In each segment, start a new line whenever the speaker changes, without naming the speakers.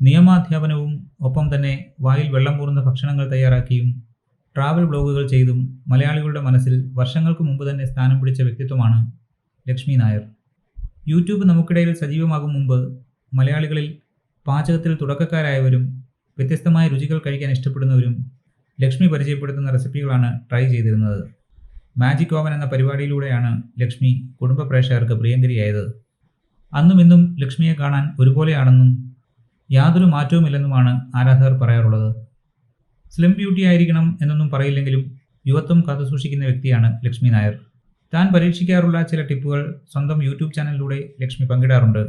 നിയമാധ്യാപനവും ഒപ്പം തന്നെ വായിൽ വെള്ളം കൂറുന്ന ഭക്ഷണങ്ങൾ തയ്യാറാക്കിയും ട്രാവൽ ബ്ലോഗുകൾ ചെയ്തും മലയാളികളുടെ മനസ്സിൽ വർഷങ്ങൾക്ക് മുമ്പ് തന്നെ സ്ഥാനം പിടിച്ച വ്യക്തിത്വമാണ് ലക്ഷ്മി നായർ. യൂട്യൂബ് നമുക്കിടയിൽ സജീവമാകും മുമ്പ് മലയാളികളിൽ പാചകത്തിൽ തുടക്കക്കാരായവരും വ്യത്യസ്തമായ രുചികൾ കഴിക്കാൻ ഇഷ്ടപ്പെടുന്നവരും ലക്ഷ്മി പരിചയപ്പെടുത്തുന്ന റെസിപ്പികളാണ് ട്രൈ ചെയ്തിരുന്നത്. മാജിക് ഓവൻ എന്ന പരിപാടിയിലൂടെയാണ് ലക്ഷ്മി കുടുംബ പ്രേക്ഷകർക്ക് പ്രിയങ്കരിയായത്. അന്നും ഇന്നും ലക്ഷ്മിയെ കാണാൻ ഒരുപോലെയാണെന്നും യാതൊരു മാറ്റവുമില്ലെന്നുമാണ് ആരാധകർ പറയാറുള്ളത്. സ്ലിം ബ്യൂട്ടി ആയിരിക്കണം എന്നൊന്നും പറയില്ലെങ്കിലും യുവത്വം കാത്തുസൂക്ഷിക്കുന്ന വ്യക്തിയാണ് ലക്ഷ്മി നായർ. താൻ പരീക്ഷിക്കാറുള്ള ചില ടിപ്പുകൾ സ്വന്തം യൂട്യൂബ് ചാനലിലൂടെ ലക്ഷ്മി പങ്കിടാറുണ്ട്.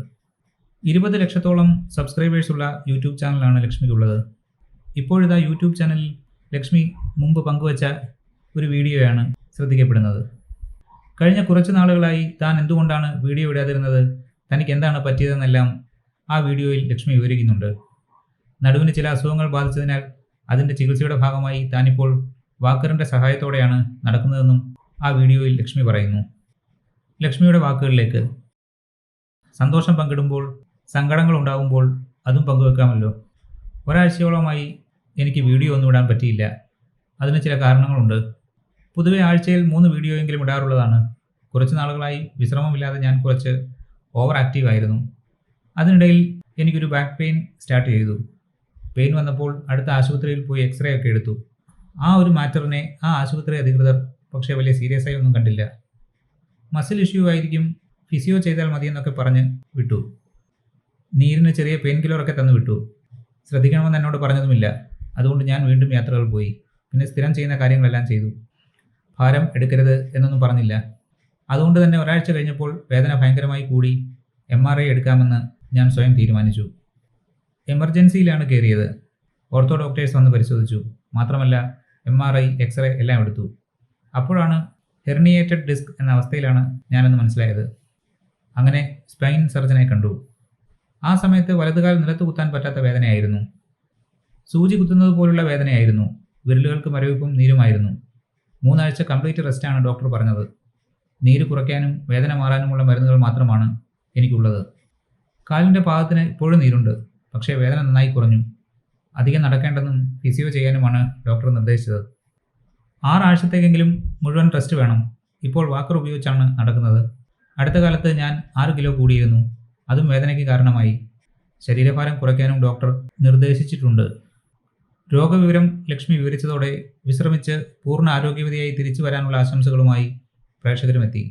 ഇരുപത് ലക്ഷത്തോളം സബ്സ്ക്രൈബേഴ്സുള്ള യൂട്യൂബ് ചാനലാണ് ലക്ഷ്മിക്കുള്ളത്. ഇപ്പോഴിതാ യൂട്യൂബ് ചാനലിൽ ലക്ഷ്മി മുമ്പ് പങ്കുവച്ച ഒരു വീഡിയോയാണ് ശ്രദ്ധിക്കപ്പെടുന്നത്. കഴിഞ്ഞ കുറച്ച് നാളുകളായി താൻ എന്തുകൊണ്ടാണ് വീഡിയോ ഇടാതിരുന്നത്? തനിക്ക് എന്താണ് പറ്റിയതെന്നെല്ലാം ആ വീഡിയോയിൽ ലക്ഷ്മി വിവരിക്കുന്നുണ്ട്. നടുവിന് ചില അസുഖങ്ങൾ ബാധിച്ചതിനാൽ അതിന്റെ ചികിത്സയുടെ ഭാഗമായി താനിപ്പോൾ വാക്കറിന്റെ സഹായത്തോടെയാണ് നടക്കുന്നതെന്നും ആ വീഡിയോയിൽ ലക്ഷ്മി പറയുന്നു. ലക്ഷ്മിയുടെ വാക്കുകളിലേക്ക് സന്തോഷം പങ്കിടുമ്പോൾ സങ്കടങ്ങൾ ഉണ്ടാകുമ്പോൾ അതും പങ്കുവെക്കാമല്ലോ. ഒരാഴ്ചയോളമായി എനിക്ക് വീഡിയോ ഒന്നും ഇടാൻ പറ്റിയില്ല. അതിന് ചില കാരണങ്ങളുണ്ട്. പൊതുവെ ആഴ്ചയിൽ മൂന്ന് വീഡിയോയെങ്കിലും ഇടാറുള്ളതാണ്. കുറച്ച് നാളുകളായി വിശ്രമമില്ലാതെ ഞാൻ കുറച്ച് ഓവർ ആക്റ്റീവ് ആയിരുന്നു. അതിനിടയിൽ എനിക്കൊരു ബാക്ക് പെയിൻ സ്റ്റാർട്ട് ചെയ്തു. പെയിൻ വന്നപ്പോൾ അടുത്ത ആശുപത്രിയിൽ പോയി എക്സ്റേ ഒക്കെ എടുത്തു. ആ ഒരു മാറ്ററിനെ ആ ആശുപത്രി അധികൃതർ പക്ഷേ വലിയ സീരിയസ് ആയി ഒന്നും കണ്ടില്ല. മസിൽ ഇഷ്യൂ ആയിരിക്കും ഫിസിയോ ചെയ്താൽ മതി എന്നൊക്കെ പറഞ്ഞ് വിട്ടു. നീരിന് ചെറിയ പെയിൻ കില്ലറൊക്കെ തന്നു വിട്ടു. ശ്രദ്ധിക്കണമെന്ന് എന്നോട് പറഞ്ഞതുമില്ല. അതുകൊണ്ട് ഞാൻ വീണ്ടും യാത്രകൾ പോയി. പിന്നെ സ്ഥിരം ചെയ്യുന്ന കാര്യങ്ങളെല്ലാം ചെയ്തു. ഭാരം എടുക്കരുത് എന്നൊന്നും പറഞ്ഞില്ല. അതുകൊണ്ട് തന്നെ ഒരാഴ്ച കഴിഞ്ഞപ്പോൾ വേദന ഭയങ്കരമായി കൂടി എം ആർ ഐ എടുക്കാമെന്ന് ഞാൻ സ്വയം തീരുമാനിച്ചു. എമർജൻസിയിലാണ് കയറിയത്. ഓർത്തോ ഡോക്ടേഴ്സ് വന്ന് പരിശോധിച്ചു. മാത്രമല്ല എം ആർ ഐ എക്സ്റേ എല്ലാം എടുത്തു. അപ്പോഴാണ് ഹെർണിയേറ്റഡ് ഡിസ്ക് എന്ന അവസ്ഥയിലാണ് ഞാനെന്ന് മനസ്സിലായത്. അങ്ങനെ സ്പൈൻ സർജനെ കണ്ടു. ആ സമയത്ത് വലതുകാൽ നിലത്ത് കുത്താൻ പറ്റാത്ത വേദനയായിരുന്നു. സൂചി കുത്തുന്നത് പോലുള്ള വേദനയായിരുന്നു. വിരലുകൾക്ക് മരവിപ്പും നീരുമായിരുന്നു. മൂന്നാഴ്ച കംപ്ലീറ്റ് റെസ്റ്റാണ് ഡോക്ടർ പറഞ്ഞത്. നീര് കുറയ്ക്കാനും വേദന മാറാനുമുള്ള മരുന്നുകൾ മാത്രമാണ് എനിക്കുള്ളത്. കാലിന്റെ പാദത്തിന് ഇപ്പോഴും നീരുണ്ട്. പക്ഷേ വേദന നന്നായി കുറഞ്ഞു. അധികം നടക്കേണ്ടെന്നും ഫിസിയോ ചെയ്യാനുമാണ് ഡോക്ടർ നിർദ്ദേശിച്ചത്. ആറാഴ്ചത്തേക്കെങ്കിലും മുഴുവൻ റെസ്റ്റ് വേണം. ഇപ്പോൾ വാക്കർ ഉപയോഗിച്ചാണ് നടക്കുന്നത്. അടുത്ത കാലത്ത് ഞാൻ ആറ് കിലോ കൂടിയിരുന്നു. അതും വേദനയ്ക്ക് കാരണമായി. ശരീരഭാരം കുറയ്ക്കാനും ഡോക്ടർ നിർദ്ദേശിച്ചിട്ടുണ്ട്. രോഗവിവരം ലക്ഷ്മി വിവരിച്ചതോടെ വിശ്രമിച്ച് പൂർണ ആരോഗ്യവതിയായി തിരിച്ചു വരാനുള്ള ആശംസകളുമായി പ്രേക്ഷകരുമെത്തി.